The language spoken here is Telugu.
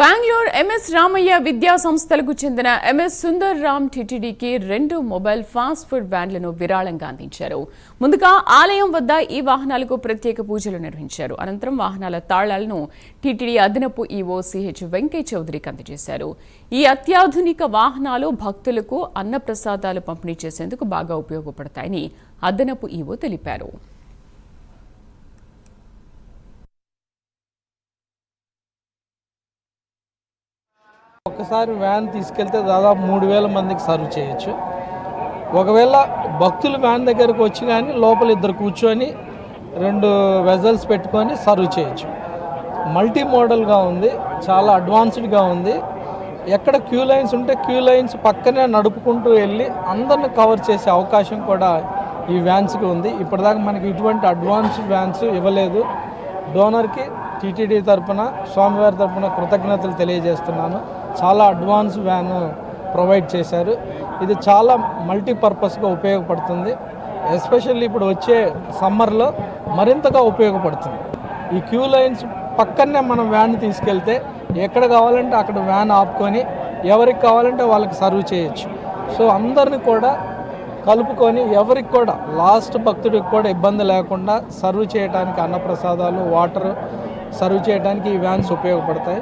బెంగళూరు ఎంఎస్ రామయ్య విద్యా సంస్థలకు చెందిన ఎంఎస్ సుందర్ రామ్ టిటిడికి రెండు మొబైల్ ఫాస్ట్ ఫుడ్ వ్యాన్లను విరాళంగా అందించారు. ముందుగా ఆలయం వద్ద ఈ వాహనాలకు ప్రత్యేక పూజలు నిర్వహించారు. అనంతరం వాహనాల తాళాలను టిటిడి అదనపు ఈవో సిహెచ్ వెంకయ్య చౌదరికి అందజేశారు. ఈ అత్యాధునిక వాహనాలు భక్తులకు అన్నప్రసాదాలు పంపిణీ చేసేందుకు బాగా ఉపయోగపడతాయని అదనపు ఈవో తెలిపారు. ఒకసారి వ్యాన్ తీసుకెళ్తే దాదాపు మూడు వేల మందికి సర్వ్ చేయొచ్చు. ఒకవేళ భక్తులు వ్యాన్ దగ్గరకు వచ్చి కానీ లోపల ఇద్దరు కూర్చొని రెండు వెజల్స్ పెట్టుకొని సర్వ్ చేయొచ్చు. మల్టీ మోడల్గా ఉంది చాలా అడ్వాన్స్డ్గా ఉంది. ఎక్కడ క్యూ లైన్స్ ఉంటే క్యూ లైన్స్ పక్కనే నడుపుకుంటూ వెళ్ళి అందరిని కవర్ చేసే అవకాశం కూడా ఈ వ్యాన్స్కి ఉంది. ఇప్పటిదాకా మనకి ఇటువంటి అడ్వాన్స్డ్ వ్యాన్స్ ఇవ్వలేదు. డోనర్కి టీటీడీ తరపున స్వామివారి తరపున కృతజ్ఞతలు తెలియజేస్తున్నాను. చాలా అడ్వాన్స్ వ్యాన్ ప్రొవైడ్ చేశారు. ఇది చాలా మల్టీపర్పస్గా ఉపయోగపడుతుంది. ఎస్పెషల్లీ ఇప్పుడు వచ్చే సమ్మర్లో మరింతగా ఉపయోగపడుతుంది. ఈ క్యూ లైన్స్ పక్కనే మనం వ్యాన్ తీసుకెళ్తే ఎక్కడ కావాలంటే అక్కడ వ్యాన్ ఆపుకొని ఎవరికి కావాలంటే వాళ్ళకి సర్వ్ చేయొచ్చు. సో అందరిని కూడా కలుపుకొని ఎవరికి కూడా లాస్ట్ భక్తుడికి కూడా ఇబ్బంది లేకుండా సర్వ్ చేయడానికి అన్నప్రసాదాలు వాటర్ సర్వ్ చేయడానికి ఈ వ్యాన్స్ ఉపయోగపడతాయి.